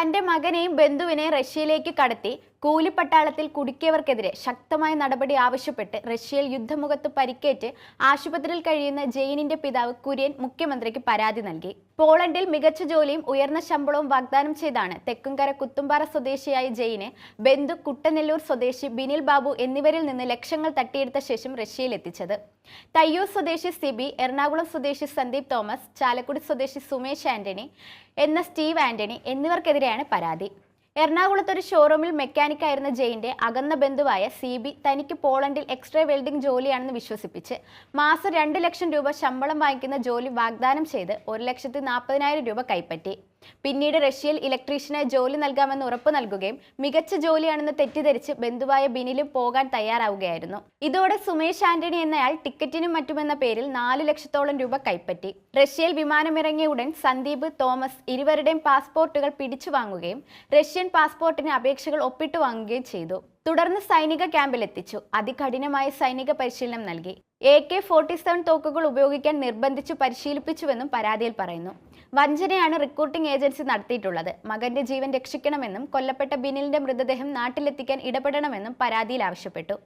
തന്റെ മകനെയും ബന്ധുവിനെയും റഷ്യയിലേക്ക് കടത്തി കൂലിപ്പട്ടാളത്തിൽ കുടുക്കിയവർക്കെതിരെ ശക്തമായ നടപടി ആവശ്യപ്പെട്ട് റഷ്യയിൽ യുദ്ധമുഖത്ത് പരിക്കേറ്റ് ആശുപത്രിയിൽ കഴിയുന്ന ജെയിനിന്റെ പിതാവ് കുര്യൻ മുഖ്യമന്ത്രിക്ക് പരാതി നൽകി. പോളണ്ടിൽ മികച്ച ജോലിയും ഉയർന്ന ശമ്പളവും വാഗ്ദാനം ചെയ്താണ് തെക്കുംകര കുത്തുംപാറ സ്വദേശിയായ ജെയിനെ ബന്ധു കുട്ടനെല്ലൂർ സ്വദേശി ബിനിൽ ബാബു എന്നിവരിൽ നിന്ന് ലക്ഷങ്ങൾ തട്ടിയെടുത്ത ശേഷം റഷ്യയിൽ എത്തിച്ചത്. തയ്യൂർ സ്വദേശി സിബി എറണാകുളം സ്വദേശി സന്ദീപ് തോമസ് ചാലക്കുടി സ്വദേശി സുമേഷ് ആന്റണി എന്ന സ്റ്റീവ് ആന്റണി എന്നിവർക്കെതിരെയാണ് പരാതി. എറണാകുളത്ത് ഒരു ഷോറൂമിൽ മെക്കാനിക്കായിരുന്ന ജെയിന്റെ അകന്ന ബന്ധുവായ സി ബി തനിക്ക് പോളണ്ടിൽ എക്സ്ട്രാ വെൽഡിംഗ് ജോലിയാണെന്ന് വിശ്വസിപ്പിച്ച് മാസം രണ്ട് ലക്ഷം രൂപ ശമ്പളം വാങ്ങിക്കുന്ന ജോലി വാഗ്ദാനം ചെയ്ത് ഒരു ലക്ഷത്തി നാൽപ്പതിനായിരം രൂപ കൈപ്പറ്റി. പിന്നീട് റഷ്യയിൽ ഇലക്ട്രീഷ്യന് ജോലി നൽകാമെന്ന് ഉറപ്പ് നൽകുകയും മികച്ച ജോലിയാണെന്ന് തെറ്റിദ്ധരിച്ച് ബന്ധുവായ ബിനിലും പോകാൻ തയ്യാറാവുകയായിരുന്നു. ഇതോടെ സുമേഷ് ആന്റണി എന്നയാൾ ടിക്കറ്റിനും മറ്റുമെന്ന പേരിൽ നാല് ലക്ഷത്തോളം രൂപ കൈപ്പറ്റി. റഷ്യയിൽ വിമാനമിറങ്ങിയ ഉടൻ സന്ദീപ് തോമസ് ഇരുവരുടെയും പാസ്പോർട്ടുകൾ പിടിച്ചു വാങ്ങുകയും റഷ്യൻ പാസ്പോർട്ടിന് അപേക്ഷകൾ ഒപ്പിട്ടു വാങ്ങുകയും ചെയ്തു. തുടർന്ന് സൈനിക ക്യാമ്പിലെത്തിച്ചു. അതികഠിനമായ സൈനിക പരിശീലനം നൽകി. എ കെ ഫോർട്ടി സെവൻ തോക്കുകൾ ഉപയോഗിക്കാൻ നിർബന്ധിച്ചു പരിശീലിപ്പിച്ചുവെന്നും പരാതിയിൽ പറയുന്നു. വഞ്ചനയാണ് റിക്രൂട്ടിംഗ് ഏജൻസി നടത്തിയിട്ടുള്ളത്. മകന്റെ ജീവൻ രക്ഷിക്കണമെന്നും കൊല്ലപ്പെട്ട ബിനിലിന്റെ മൃതദേഹം നാട്ടിലെത്തിക്കാൻ ഇടപെടണമെന്നും പരാതിയിൽ ആവശ്യപ്പെട്ടു.